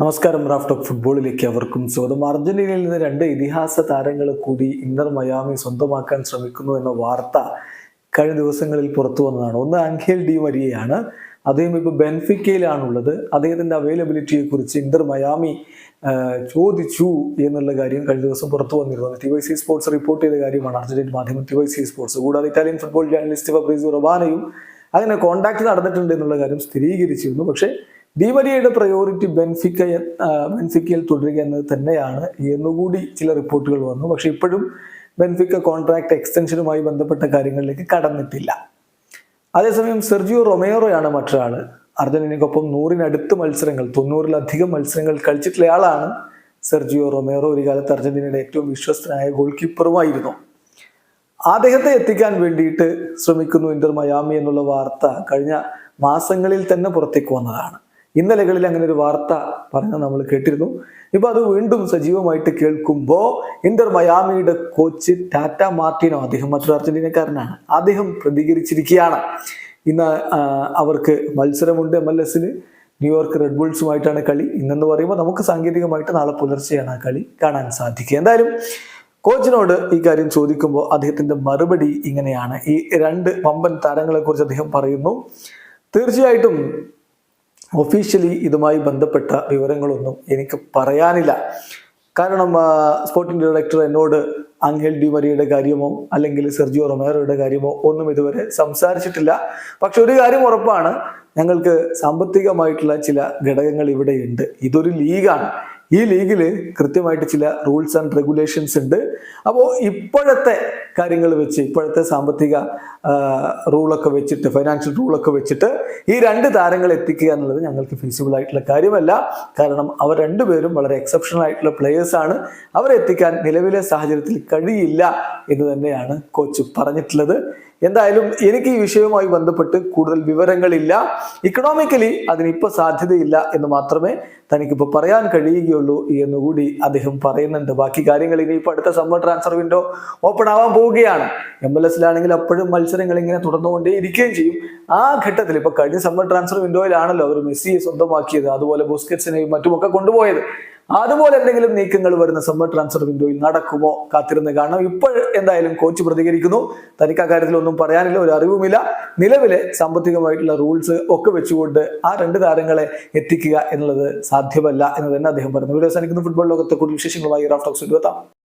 നമസ്കാരം raft of ഫുട്ബോളിലേക്ക് അവർക്കും സ്വാഗതം. അർജന്റീനയിൽ നിന്ന് രണ്ട് ഇതിഹാസ താരങ്ങൾ കൂടി ഇന്നർ മയാമി സ്വന്തമാക്കാൻ ശ്രമിക്കുന്നു എന്ന വാർത്ത കഴിഞ്ഞ ദിവസങ്ങളിൽ പുറത്തു വന്നതാണ്. ഒന്ന് അങ്കേൽ ഡി മരിയയാണ്. അദ്ദേഹം ഇപ്പോൾ ബെൻഫിക്കയിലാണുള്ളത്. അവൈലബിലിറ്റിയെ കുറിച്ച് ഇന്റർ മയാമി ചോദിച്ചു എന്നുള്ള കാര്യം കഴിഞ്ഞ ദിവസം പുറത്തു വന്നിരുന്നു. T Y C sports report ചെയ്ത കാര്യമാണ് അർജന്റീൻ മാധ്യമം ടി വൈ സി സ്പോർട്സ് കൂടാതെ ഇറ്റാലിയൻ ഫുട്ബോൾ ജേർണലിസ്റ്റ് ഫബ്രീസ് റൊബാനയും അങ്ങനെ കോൺടാക്ട് നടന്നിട്ടുണ്ട് എന്നുള്ള കാര്യം സ്ഥിരീകരിച്ചിരുന്നു. പക്ഷേ ഡിമരിയയുടെ പ്രയോറിറ്റി ബെൻഫിക്ക ബെൻഫിക്കയിൽ തുടരുക എന്നത് തന്നെയാണ് എന്നുകൂടി ചില റിപ്പോർട്ടുകൾ വന്നു. പക്ഷെ ഇപ്പോഴും ബെൻഫിക്ക കോൺട്രാക്ട് എക്സ്റ്റൻഷനുമായി ബന്ധപ്പെട്ട കാര്യങ്ങളിലേക്ക് കടന്നിട്ടില്ല. അതേസമയം സെർജിയോ റൊമേറോയാണ് മറ്റൊരാൾ. അർജന്റീനയ്ക്കൊപ്പം നൂറിനടുത്ത് മത്സരങ്ങൾ തൊണ്ണൂറിലധികം മത്സരങ്ങൾ കളിച്ചിട്ടുള്ള ആളാണ് സെർജിയോ റൊമേറോ. ഒരു കാലത്ത് അർജന്റീനയുടെ ഏറ്റവും വിശ്വസ്തനായ ഗോൾ കീപ്പറുമായിരുന്നു അദ്ദേഹത്തെ എത്തിക്കാൻ വേണ്ടിയിട്ട് ശ്രമിക്കുന്നു ഇന്റർ മയാമി എന്നുള്ള വാർത്ത കഴിഞ്ഞ മാസങ്ങളിൽ തന്നെ പുറത്തേക്ക് വന്നതാണ്. ഇന്നലകളിൽ അങ്ങനെ ഒരു വാർത്ത പറഞ്ഞ നമ്മൾ കേട്ടിരുന്നു. ഇപ്പൊ അത് വീണ്ടും സജീവമായിട്ട് കേൾക്കുമ്പോൾ ഇന്റർ മയാമിയുടെ കോച്ച് ടാറ്റ മാർട്ടിനോ അദ്ദേഹം മറ്റൊരു അർജന്റീനക്കാരനാണ്. അദ്ദേഹം പ്രതികരിച്ചിരിക്കുകയാണ്. ഇന്ന് അവർക്ക് മത്സരമുണ്ട് എം എൽ എസിന് ന്യൂയോർക്ക് റെഡ് ബുൾസുമായിട്ടാണ് കളി. ഇന്നെന്ന് പറയുമ്പോൾ നമുക്ക് സാങ്കേതികമായിട്ട് നാളെ പുലർച്ചെയാണ് ആ കളി കാണാൻ സാധിക്കുക. എന്തായാലും കോച്ചിനോട് ഈ കാര്യം ചോദിക്കുമ്പോൾ അദ്ദേഹത്തിന്റെ മറുപടി ഇങ്ങനെയാണ്. ഈ രണ്ട് പമ്പൻ താരങ്ങളെ കുറിച്ച് അദ്ദേഹം പറയുന്നു. തീർച്ചയായിട്ടും ഒഫീഷ്യലി ഇതുമായി ബന്ധപ്പെട്ട വിവരങ്ങളൊന്നും എനിക്ക് പറയാനില്ല. കാരണം സ്പോർട്ടിംഗ് ഡയറക്ടർ എന്നോട് ആംഗൽ ഡി മരിയുടെ കാര്യമോ അല്ലെങ്കിൽ സെർജിയോ റൊമേറോയുടെ കാര്യമോ ഒന്നും ഇതുവരെ സംസാരിച്ചിട്ടില്ല. പക്ഷെ ഒരു കാര്യം ഉറപ്പാണ്. ഞങ്ങൾക്ക് സാമ്പത്തികമായിട്ടുള്ള ചില ഘടകങ്ങൾ ഇവിടെയുണ്ട്. ഇതൊരു ലീഗാണ്. ഈ ലീഗിൽ കൃത്യമായിട്ട് ചില റൂൾസ് ആൻഡ് റെഗുലേഷൻസ് ഉണ്ട്. അപ്പോൾ ഇപ്പോഴത്തെ കാര്യങ്ങൾ വെച്ച് ഇപ്പോഴത്തെ സാമ്പത്തിക റൂളൊക്കെ വെച്ചിട്ട് ഫൈനാൻഷ്യൽ റൂളൊക്കെ വെച്ചിട്ട് ഈ രണ്ട് താരങ്ങൾ എത്തിക്കുക എന്നുള്ളത് ഞങ്ങൾക്ക് ഫീസിബിൾ ആയിട്ടുള്ള കാര്യമല്ല. കാരണം അവർ രണ്ടുപേരും വളരെ എക്സെപ്ഷണൽ ആയിട്ടുള്ള പ്ലെയേഴ്സാണ് അവരെത്തിക്കാൻ നിലവിലെ സാഹചര്യത്തിൽ കഴിയില്ല എന്ന് തന്നെയാണ് കോച്ച് പറഞ്ഞിട്ടുള്ളത്. എന്തായാലും എനിക്ക് ഈ വിഷയവുമായി ബന്ധപ്പെട്ട് കൂടുതൽ വിവരങ്ങളില്ല. ഇക്കണോമിക്കലി അതിനിപ്പോൾ സാധ്യതയില്ല എന്ന് മാത്രമേ തനിക്കിപ്പോൾ പറയാൻ കഴിയുകയുള്ളൂ. എന്നുകൂടി അദ്ദേഹം പറയുന്നുണ്ട്. ബാക്കി കാര്യങ്ങൾ ഇനിയിപ്പോൾ അടുത്ത സമ്മർ ട്രാൻസ്ഫർ വിൻഡോ ഓപ്പൺ ആവാൻ പോവുകയാണ്. എം എൽ എസിലാണെങ്കിൽ അപ്പോഴും മത്സരങ്ങൾ ഇങ്ങനെ തുടർന്നുകൊണ്ടേ ഇരിക്കുകയും ചെയ്യും. ആ ഘട്ടത്തിൽ ഇപ്പൊ കഴിഞ്ഞ സമ്മർ ട്രാൻസ്ഫർ വിൻഡോയിലാണല്ലോ അവർ മെസ്സിയെ സ്വന്തമാക്കിയത് അതുപോലെ ബുസ്കറ്റ്സിനെയും മറ്റുമൊക്കെ കൊണ്ടുപോയത്. അതുപോലെ എന്തെങ്കിലും നീക്കങ്ങൾ വരുന്ന സമ്മർ ട്രാൻസ്ഫർ വിൻഡോയിൽ നടക്കുമോ കാത്തിരുന്ന് കാണണം. ഇപ്പോൾ എന്തായാലും കോച്ച് പ്രതികരിക്കുന്നു. തനിക്ക് ആ കാര്യത്തിൽ ഒന്നും പറയാനില്ല ഒരു അറിവുമില്ല. നിലവിലെ സാമ്പത്തികമായിട്ടുള്ള റൂൾസ് ഒക്കെ വെച്ചുകൊണ്ട് ആ രണ്ട് താരങ്ങളെ എത്തിക്കുക എന്നുള്ളത് സാധ്യമല്ല എന്ന് തന്നെ അദ്ദേഹം പറഞ്ഞു. വീഡിയോ സനിക്കുന്ന ഫുട്ബോൾ ലോകത്തെ കൂടുതൽ വിശേഷങ്ങളുമായി റാഫ്റ്റോക്സ് എത്താം